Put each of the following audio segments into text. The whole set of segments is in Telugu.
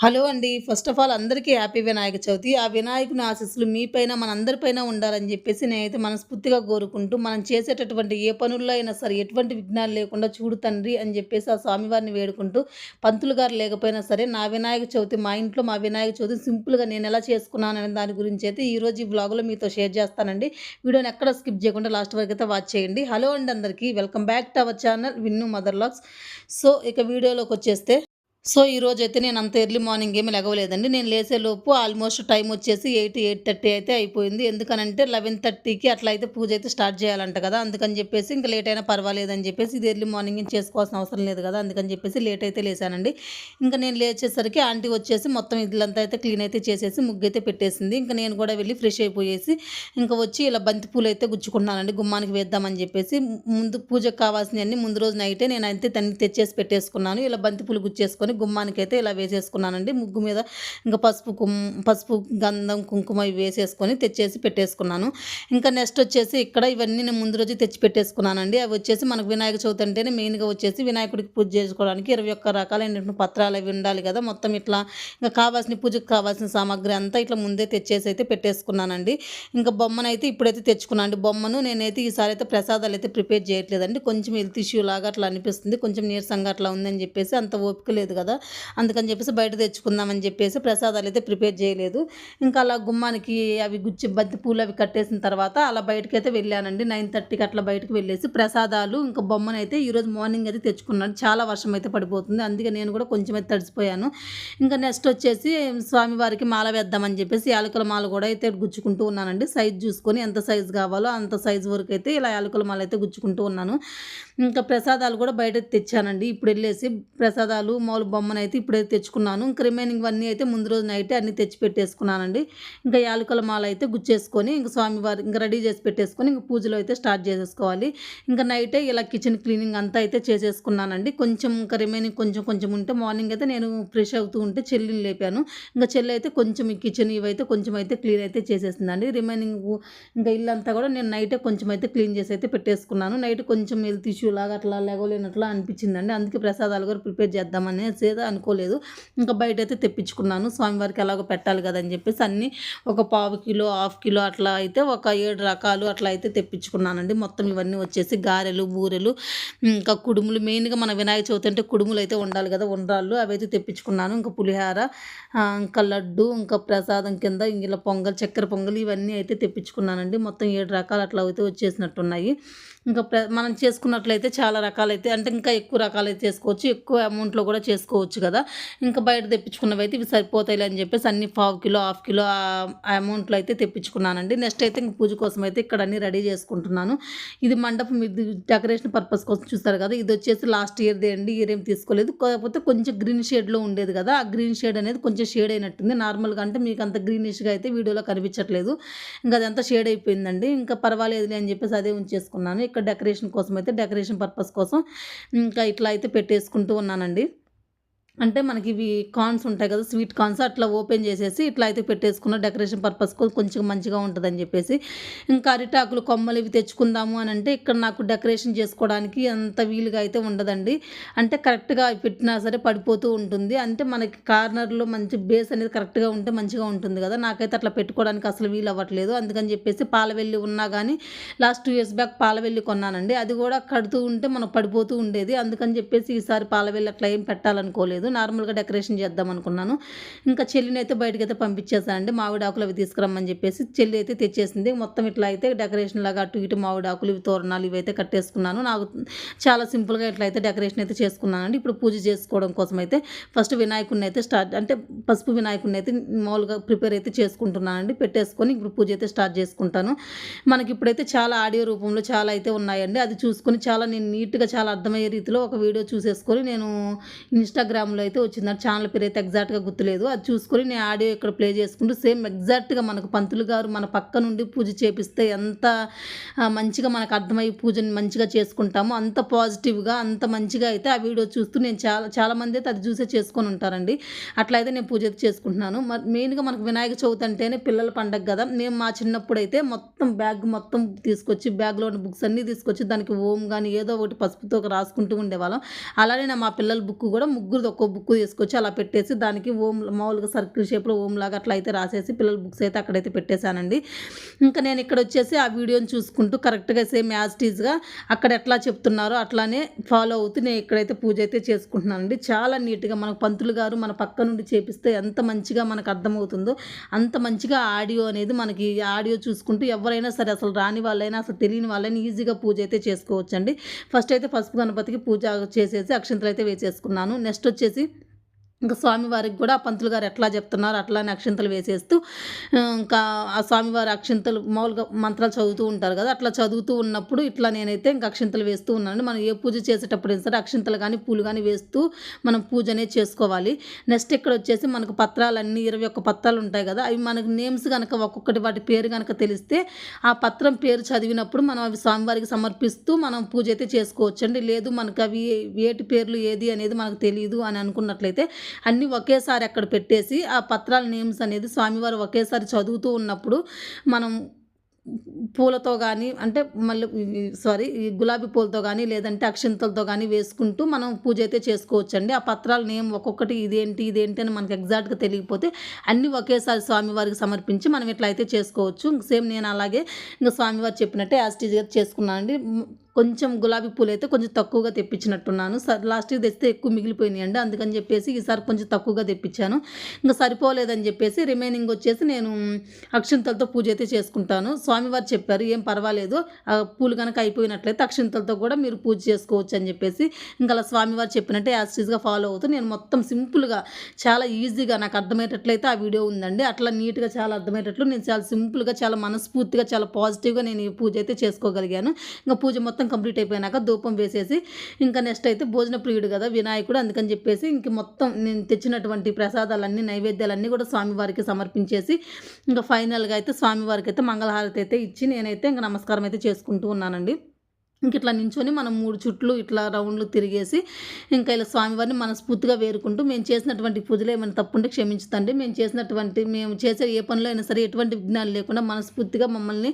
హలో అండి. ఫస్ట్ ఆఫ్ ఆల్ అందరికీ హ్యాపీ వినాయక చవితి. ఆ వినాయకుని ఆశీస్సులు మీ పైన, మనందరిపైన ఉండాలని చెప్పేసి నేనైతే మనస్ఫూర్తిగా కోరుకుంటూ, మనం చేసేటటువంటి ఏ పనుల్లో అయినా సరే ఎటువంటి విఘ్నాలు లేకుండా చూడు తండ్రి అని చెప్పేసి ఆ స్వామివారిని వేడుకుంటూ, పంతులు గారు లేకపోయినా సరే నా వినాయక చవితి మా ఇంట్లో మా వినాయక చవితి సింపుల్‌గా నేను ఎలా చేసుకున్నాను అనే దాని గురించి అయితే ఈరోజు ఈ వ్లాగ్‌లో మీతో షేర్ చేస్తానండి. వీడియోని ఎక్కడ స్కిప్ చేయకుండా లాస్ట్ వరకు అయితే వాచ్ చేయండి. హలో అండి అందరికీ. Welcome back to our channel Vinnu mother so, ఇక వీడియోలోకి వచ్చేస్తే సో, ఈరోజైతే నేను అంత ఎర్లీ మార్నింగ్ ఏమి లెగవలేదండి. నేను లేసేలోపు ఆల్మోస్ట్ టైం వచ్చేసి 8, 8:30 అయితే అయిపోయింది. ఎందుకనంటే 11:30కి అట్లా అయితే పూజ అయితే స్టార్ట్ చేయాలంట కదా! అందుకని చెప్పేసి ఇంకా లేట్ అయినా పర్వాలేదని చెప్పేసి ఇది ఎర్లీ మార్నింగ్ చేసుకోవాల్సిన అవసరం లేదు కదా! అందుకని చెప్పేసి లేట్ అయితే లేసానండి. ఇంకా నేను లేచేసరికి ఆంటీ వచ్చేసి మొత్తం ఇల్లంతా అయితే క్లీన్ అయితే చేసేసి ముగ్గు అయితే పెట్టేసింది. ఇంకా నేను కూడా వెళ్ళి ఫ్రెష్ అయిపోయేసి ఇంక వచ్చి ఇలా బంతి పూలు అయితే గుచ్చుకున్నానండి గుమ్మానికి వేద్దామని చెప్పేసి. ముందు పూజకు కావాల్సినవన్నీ ముందు రోజు నైటే అయితే తన్ని తెచ్చేసి పెట్టేసుకున్నాను. ఇలా బంతి పూలు గుచ్చేసుకొని గుమ్మానికైతే ఇలా వేసేసుకున్నానండి. ముగ్గు మీద ఇంకా పసుపు కుం పసుపు, గంధం, కుంకుమ ఇవి వేసేసుకొని తెచ్చేసి పెట్టేసుకున్నాను. ఇంకా నెక్స్ట్ వచ్చేసి ఇక్కడ ఇవన్నీ నేను ముందు రోజు తెచ్చి పెట్టేసుకున్నానండి. అవి వచ్చేసి మనకు వినాయక చవితి అంటేనే మెయిన్‌గా వచ్చేసి వినాయకుడికి పూజ చేసుకోవడానికి 21 రకాలైనటువంటి పత్రాలు అవి ఉండాలి కదా! మొత్తం ఇట్లా ఇంకా కావాల్సిన పూజకు కావాల్సిన సామాగ్రి అంతా ఇట్లా ముందే తెచ్చేసి అయితే పెట్టేసుకున్నానండి. బొమ్మను బొమ్మనైతే ఇప్పుడైతే తెచ్చుకున్నాను అండి. బొమ్మను నేనైతే ఈసారి అయితే ప్రసాదాలు అయితే ప్రిపేర్ చేయట్లేదండి. కొంచెం హెల్త్ ఇష్యూ లాగా అట్లా అనిపిస్తుంది. కొంచెం నీరసంగా అట్లా ఉందని చెప్పేసి అంత ఓపిక లేదు కదా! అందుకని చెప్పేసి బయట తెచ్చుకుందామని చెప్పేసి ప్రసాదాలు అయితే ప్రిపేర్ చేయలేదు. ఇంకా అలా గుమ్మానికి అవి గుచ్చి బంతి పూలు అవి కట్టేసిన తర్వాత అలా బయటకైతే వెళ్ళానండి. 9:30కి అట్లా బయటకి వెళ్ళేసి ప్రసాదాలు ఇంకా బొమ్మను అయితే ఈరోజు మార్నింగ్ అయితే తెచ్చుకున్నాను. చాలా వర్షం అయితే పడిపోతుంది. అందుకే నేను కూడా కొంచెం అయితే తడిసిపోయాను. ఇంకా నెక్స్ట్ వచ్చేసి స్వామివారికి మాల వేద్దామని చెప్పేసి యాలకుల మాల కూడా అయితే గుచ్చుకుంటూ ఉన్నానండి. సైజ్ చూసుకొని ఎంత సైజు కావాలో అంత సైజు వరకు అయితే ఇలా యాలకుల మాల అయితే గుచ్చుకుంటూ ఉన్నాను. ఇంకా ప్రసాదాలు కూడా బయట తెచ్చానండి. ఇప్పుడు వెళ్ళేసి ప్రసాదాలు మాములు బొమ్మను అయితే ఇప్పుడైతే తెచ్చుకున్నాను. ఇంక రిమైనింగ్ అన్నీ అయితే ముందు రోజు నైటే అన్నీ తెచ్చి పెట్టేసుకున్నానండి. ఇంకా యాలకుల మాల అయితే గుచ్చేసుకొని ఇంకా స్వామివారి ఇంకా రెడీ చేసి పెట్టేసుకొని ఇంకా పూజలు అయితే స్టార్ట్ చేసేసుకోవాలి. ఇంకా నైటే ఇలా కిచెన్ క్లీనింగ్ అంతా అయితే చేసేసుకున్నానండి. కొంచెం ఇంకా రిమైనింగ్ కొంచెం కొంచెం ఉంటే మార్నింగ్ అయితే నేను ఫ్రెష్ అవుతూ ఉంటే చెల్లిని లేపాను. ఇంకా చెల్లి అయితే కొంచెం ఈ కిచెన్ ఇవైతే కొంచెం అయితే క్లీన్ అయితే చేసేసిందండి. రిమైనింగ్ ఇంకా ఇల్లంతా కూడా నేను నైటే కొంచెం అయితే క్లీన్ చేసి అయితే పెట్టేసుకున్నాను. నైట్ కొంచెం హెల్త్ ఇష్యూ లాగా అట్లా లెగవలేనట్లా అనిపించిందండి. అందుకే ప్రసాదాలు కూడా ప్రిపేర్ చేద్దామనేసి ఏదో అనుకోలేదు. ఇంకా బయట అయితే తెప్పించుకున్నాను. స్వామివారికి ఎలాగో పెట్టాలి కదా అని చెప్పేసి అన్నీ ఒక పావు కిలో, హాఫ్ కిలో అట్లా అయితే ఒక ఏడు రకాలు అట్లా అయితే తెప్పించుకున్నానండి. మొత్తం ఇవన్నీ వచ్చేసి గారెలు, బూరెలు ఇంకా కుడుములు మెయిన్‌గా మన వినాయక చవితి అంటే కుడుములు అయితే ఉండాలి కదా! ఉండ్రాళ్ళు అవైతే తెప్పించుకున్నాను. ఇంకా పులిహార ఇంకా లడ్డు ఇంకా ప్రసాదం కింద ఇలా పొంగల్, చక్కెర పొంగల్ ఇవన్నీ అయితే తెప్పించుకున్నానండి. మొత్తం ఏడు రకాలు అట్లా అయితే వచ్చేసినట్టున్నాయి. ఇంకా ప్ర మనం చేసుకున్నట్లయితే చాలా రకాలైతే అంటే ఇంకా ఎక్కువ రకాలైతే చేసుకోవచ్చు. ఎక్కువ అమౌంట్‌లో కూడా చేసుకోవచ్చు కదా! ఇంకా బయట తెప్పించుకున్నవి అయితే ఇవి సరిపోతాయి అని చెప్పేసి అన్ని పావు కిలో, హాఫ్ కిలో అమౌంట్‌లో అయితే తెప్పించుకున్నానండి. నెక్స్ట్ అయితే ఇంక పూజ కోసం అయితే ఇక్కడ అన్ని రెడీ చేసుకుంటున్నాను. ఇది మండపం ఇది డెకరేషన్ పర్పస్ కోసం చూస్తారు కదా! ఇది వచ్చేసి లాస్ట్ ఇయర్‌దే అండి. ఈ ఇయర్ ఏం తీసుకోలేదు. కాకపోతే కొంచెం గ్రీన్ షేడ్‌లో ఉండేది కదా! ఆ గ్రీన్ షేడ్ అనేది కొంచెం షేడ్ అయినట్టుంది. నార్మల్‌గా అంటే మీకు అంత గ్రీనిష్‌గా అయితే వీడియోలో కనిపించట్లేదు. ఇంకా అదంతా షేడ్ అయిపోయిందండి. ఇంకా పర్వాలేదులే అని చెప్పేసి అదే ఉంచేసుకున్నాను. ఇక్కడ డెకరేషన్ కోసం అయితే డెకరేషన్ పర్పస్ కోసం ఇంకా ఇట్లా అయితే పెట్టేసుకుంటూ ఉన్నానండి. అంటే మనకి ఇవి కార్న్స్ ఉంటాయి కదా! స్వీట్ కార్న్స్ అట్లా ఓపెన్ చేసేసి ఇట్లా అయితే పెట్టేసుకున్న డెకరేషన్ పర్పస్ కొంచెం మంచిగా ఉంటుందని చెప్పేసి. ఇంకా అరిటాకులు, కొమ్మలు ఇవి తెచ్చుకుందాము అని అంటే ఇక్కడ నాకు డెకరేషన్ చేసుకోవడానికి అంత వీలుగా అయితే ఉండదండి. అంటే కరెక్ట్‌గా పెట్టినా సరే పడిపోతూ ఉంటుంది. అంటే మనకి కార్నర్‌లో మంచి బేస్ అనేది కరెక్ట్‌గా ఉంటే మంచిగా ఉంటుంది కదా! నాకైతే అట్లా పెట్టుకోవడానికి అసలు వీలు అవ్వట్లేదు. అందుకని చెప్పేసి పాలవెల్లి ఉన్నా కానీ last two years back Palavelli కొన్నానండి. అది కూడా కడుతూ ఉంటే మనకు పడిపోతూ ఉండేది. అందుకని చెప్పేసి ఈసారి పాలవెల్లి అట్లా ఏం పెట్టాలనుకోలేదు. నార్మల్‌గా డెకరేషన్ చేద్దాం అనుకున్నాను. ఇంకా చెల్లినైతే అయితే పంపించేసానండి. మామిడాకులు అవి తీసుకురమ్మని చెప్పేసి చెల్లి అయితే తెచ్చేసింది. మొత్తం ఇట్లా అయితే డెకరేషన్ లాగా అటు ఇటు మామిడాకులు, ఇవి తోరణాలు ఇవైతే కట్టేసుకున్నాను. నాకు చాలా సింపుల్‌గా ఇట్లా అయితే డెకరేషన్ అయితే చేసుకున్నానండి. ఇప్పుడు పూజ చేసుకోవడం కోసం అయితే ఫస్ట్ వినాయకుడిని అయితే స్టార్ట్ అంటే పసుపు వినాయకుడిని అయితే మామూలుగా ప్రిపేర్ అయితే చేసుకుంటున్నానండి. పెట్టేసుకొని ఇప్పుడు పూజ అయితే స్టార్ట్ చేసుకుంటాను. మనకి ఇప్పుడైతే చాలా ఆడియో రూపంలో చాలా అయితే ఉన్నాయండి. అది చూసుకొని చాలా నేను నీట్‌గా చాలా అర్థమయ్యే రీతిలో ఒక వీడియో చూసేసుకొని నేను ఇన్‌స్టాగ్రామ్‌లో అయితే వచ్చింది. ఛానల్ పేరు అయితే ఎగ్జాక్ట్‌గా గుర్తులేదు. అది చూసుకొని నేను ఆడియో ఇక్కడ ప్లే చేసుకుంటూ సేమ్ ఎగ్జాక్ట్‌గా మనకు పంతులు గారు మన పక్క నుండి పూజ చేపిస్తే ఎంత మంచిగా మనకు అర్థమయ్యి పూజని మంచిగా చేసుకుంటామో అంత పాజిటివ్‌గా అంత మంచిగా అయితే ఆ వీడియో చూస్తూ నేను చాలా చాలామంది అయితే అది చూసే చేసుకొని ఉంటారండి. అట్లా అయితే నేను పూజ అయితే చేసుకుంటున్నాను. మెయిన్‌గా మనకు వినాయక చవితి అంటేనే పిల్లల పండగ కదా! మేము మా చిన్నప్పుడు అయితే మొత్తం బ్యాగ్ మొత్తం తీసుకొచ్చి బ్యాగ్‌లో ఉన్న బుక్స్ అన్నీ తీసుకొచ్చి దానికి ఓం కానీ ఏదో ఒకటి పసుపుతో రాసుకుంటూ ఉండేవాళ్ళం. అలానే నా మా పిల్లల బుక్ కూడా ముగ్గురు ఒక్కో ఒక్కో బుక్ తీసుకొచ్చి అలా పెట్టేసి దానికి ఓం మామూలుగా సర్కిల్ షేప్లో ఓం లాగా అట్లా అయితే రాసేసి పిల్లల బుక్స్ అయితే అక్కడైతే పెట్టేశానండి. ఇంకా నేను ఇక్కడ వచ్చేసి ఆ వీడియోని చూసుకుంటూ కరెక్ట్గా సేమ్ యాజ్ టీజ్గా అక్కడ ఎట్లా చెప్తున్నారో అట్లానే ఫాలో అవుతూ నేను ఇక్కడైతే పూజ అయితే చేసుకుంటున్నానండి. చాలా నీట్గా మన పంతులు గారు మన పక్క నుండి చేపిస్తే ఎంత మంచిగా మనకు అర్థమవుతుందో అంత మంచిగా ఆడియో అనేది మనకి ఆడియో చూసుకుంటూ ఎవరైనా సరే అసలు రాని వాళ్ళైనా అసలు తెలియని వాళ్ళైనా ఈజీగా పూజ అయితే చేసుకోవచ్చండి. ఫస్ట్ అయితే పసుపు గణపతికి పూజ చేసేసి అక్షంతలు అయితే వేసేసుకున్నాను. నెక్స్ట్ వచ్చేసి herkese ఇంకా స్వామివారికి కూడా ఆ పంతులు గారు ఎట్లా చెప్తున్నారు అట్లానే అక్షింతలు వేసేస్తూ ఇంకా ఆ స్వామివారి అక్షింతలు మామూలుగా మంత్రాలు చదువుతూ ఉంటారు కదా అట్లా చదువుతూ ఉన్నప్పుడు ఇట్లా నేనైతే ఇంకా అక్షంతలు వేస్తూ ఉన్నాను మనం ఏ పూజ చేసేటప్పుడు సరే అక్షింతలు కానీ పూలు కానీ వేస్తూ మనం పూజ అనేది చేసుకోవాలి. నెక్స్ట్ ఇక్కడ వచ్చేసి మనకు పత్రాలన్నీ ఇరవై ఒక్క పత్రాలు ఉంటాయి కదా అవి మనకు నేమ్స్ కనుక ఒక్కొక్కటి వాటి పేరు కనుక తెలిస్తే ఆ పత్రం పేరు చదివినప్పుడు మనం అవి స్వామివారికి సమర్పిస్తూ మనం పూజ అయితే చేసుకోవచ్చు అండి లేదు మనకు అవి ఏటి పేర్లు ఏది అనేది మనకు తెలియదు అని అనుకున్నట్లయితే అన్నీ ఒకేసారి అక్కడ పెట్టేసి ఆ పత్రాల నేమ్స్ అనేది స్వామివారు ఒకేసారి చదువుతూ ఉన్నప్పుడు మనం పూలతో కానీ అంటే మళ్ళీ సారీ ఈ గులాబీ పూలతో కానీ లేదంటే అక్షంతలతో కానీ వేసుకుంటూ మనం పూజ అయితే చేసుకోవచ్చండి. ఆ పత్రాల నేమ్ ఒక్కొక్కటి ఇదేంటి ఇదేంటి అని మనకు ఎగ్జాక్ట్గా తెలియకపోతే అన్నీ ఒకేసారి స్వామివారికి సమర్పించి మనం ఇట్లా అయితే చేసుకోవచ్చు. సేమ్ నేను అలాగే ఇంకా స్వామివారు చెప్పినట్టే యాజ్ టీజ్గా చేసుకున్నానండి. కొంచెం గులాబీ పూలు అయితే కొంచెం తక్కువగా తెప్పించినట్టున్నాను. సార్ లాస్ట్ ఇయర్ తెస్తే ఎక్కువ మిగిలిపోయినాయండి. అందుకని చెప్పేసి ఈసారి కొంచెం తక్కువగా తెప్పించాను. ఇంకా సరిపోలేదని చెప్పేసి రిమైనింగ్ వచ్చేసి నేను అక్షంతలతో పూజ అయితే చేసుకుంటాను. స్వామివారు చెప్పారు ఏం పర్వాలేదు. ఆ పూలు కనుక అయిపోయినట్లయితే అక్షంతలతో కూడా మీరు పూజ చేసుకోవచ్చు అని చెప్పేసి. ఇంకా అలా స్వామివారు చెప్పినట్టే యాస్టీజ్గా ఫాలో అవుతూ నేను మొత్తం సింపుల్గా చాలా ఈజీగా నాకు అర్థమయ్యేటట్లయితే ఆ వీడియో ఉందండి. అట్లా నీట్గా చాలా అర్థమయ్యేటట్లు నేను చాలా సింపుల్గా చాలా మనస్ఫూర్తిగా చాలా పాజిటివ్గా నేను ఈ పూజ అయితే చేసుకోగలిగాను. ఇంకా పూజ మొత్తం కంప్లీట్ అయిపోయినాక ధూపం వేసేసి ఇంకా నెక్స్ట్ అయితే భోజన ప్రియుడు కదా వినాయకుడు. అందుకని చెప్పేసి ఇంక మొత్తం నేను తెచ్చినటువంటి ప్రసాదాలన్నీ నైవేద్యాలన్నీ కూడా స్వామివారికి సమర్పించేసి ఇంకా ఫైనల్గా అయితే స్వామివారికి అయితే మంగళహారతి అయితే ఇచ్చి నేనైతే ఇంకా నమస్కారం అయితే చేసుకుంటూ ఉన్నానండి. ఇంక ఇట్లా నించొని మనం మూడు చుట్లు ఇట్లా రౌండ్లు తిరిగేసి ఇంకా ఇలా స్వామివారిని మనస్ఫూర్తిగా వేరుకుంటూ మేము చేసినటువంటి పూజలు ఏమైనా తప్పుంటే క్షమించుతండి. మేము చేసినటువంటి మేము చేసే ఏ పనిలో అయినా సరే ఎటువంటి విఘ్నాలు లేకుండా మనస్ఫూర్తిగా మమ్మల్ని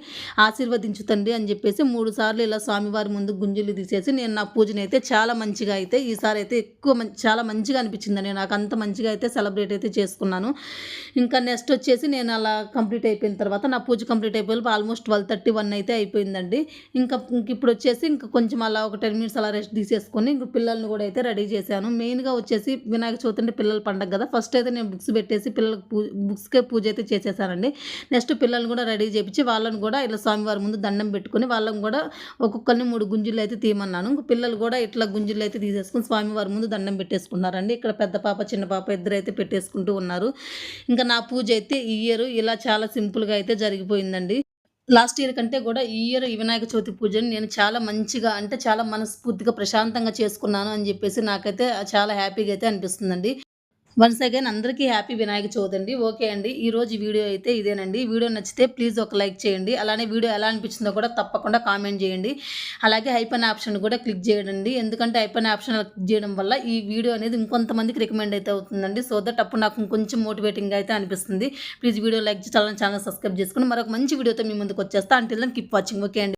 ఆశీర్వదించుతండి అని చెప్పేసి మూడు సార్లు ఇలా స్వామివారి ముందు గుంజులు తీసేసి నేను నా పూజను అయితే చాలా మంచిగా అయితే ఈసారి అయితే ఎక్కువ మంచి చాలా మంచిగా అనిపించిందండి. నాకు అంత మంచిగా అయితే సెలబ్రేట్ అయితే చేసుకున్నాను. ఇంకా నెక్స్ట్ వచ్చేసి నేను అలా కంప్లీట్ అయిపోయిన తర్వాత నా పూజ కంప్లీట్ అయిపోయి ఆల్మోస్ట్ ట్వెల్వ్ థర్టీ వన్ అయితే అయిపోయిందండి. ఇంకా ఇంక ఇప్పుడు వచ్చేసి ఇంకా కొంచెం అలా ఒక టెన్ మినిట్స్ అలా రెస్ట్ తీసేసుకొని ఇంక పిల్లల్ని కూడా అయితే రెడీ చేశాను. మెయిన్గా వచ్చేసి వినాయక చవితి అంటే పిల్లల పండగ కదా. ఫస్ట్ అయితే నేను బుక్స్ పెట్టేసి పిల్లలకు పూ బుక్స్కే పూజ అయితే చేసేసానండి. నెక్స్ట్ పిల్లల్ని కూడా రెడీ చేపించి వాళ్ళని కూడా ఇలా స్వామివారి ముందు దండం పెట్టుకొని వాళ్ళని కూడా ఒక్కొక్కరిని మూడు గుంజులు అయితే తీయమన్నాను. ఇంక పిల్లలు కూడా ఇట్లా గుంజులు అయితే తీసేసుకుని స్వామివారి ముందు దండం పెట్టేసుకున్నారండి. ఇక్కడ పెద్ద పాప చిన్న పాప ఇద్దరు అయితే పెట్టేసుకుంటూ ఉన్నారు. ఇంకా నా పూజ అయితే ఈ ఇయర్ ఇలా చాలా సింపుల్గా అయితే జరిగిపోయిందండి. లాస్ట్ ఇయర్ కంటే కూడా ఈ ఇయర్ వినాయక చవితి పూజని నేను చాలా మంచిగా అంటే చాలా మనస్ఫూర్తిగా ప్రశాంతంగా చేసుకున్నాను అని చెప్పేసి నాకైతే చాలా హ్యాపీగా అయితే అనిపిస్తుందండి. వన్స్ అగైన్ అందరికీ హ్యాపీ వినాయక చవితి అండి. ఓకే అండి. ఈ రోజు వీడియో అయితే ఇదేనండి. వీడియో నచ్చితే ప్లీజ్ ఒక లైక్ చేయండి. అలానే వీడియో ఎలా అనిపించిందో కూడా తప్పకుండా కామెంట్ చేయండి. అలాగే హైపన్ ఆప్షన్ కూడా క్లిక్ చేయండి. ఎందుకంటే హైపన్ ఆప్షన్ క్లిక్ చేయడం వల్ల ఈ వీడియో అనేది ఇంకొంతమందికి రికమెండ్ అయితే అవుతుందండి. సో దట్ అప్పుడు నాకు ఇంకొంచెం మోటివేటింగ్ అయితే అనిపిస్తుంది. ప్లీజ్ వీడియో లైక్ చేయాలని ఛానల్ సబ్స్క్రైబ్ చేసుకుని మరొక మంచి వీడియోతో మీ ముందుకు వచ్చేస్తా. అంటే కీప్ వాచింగ్ ఓకే అండి.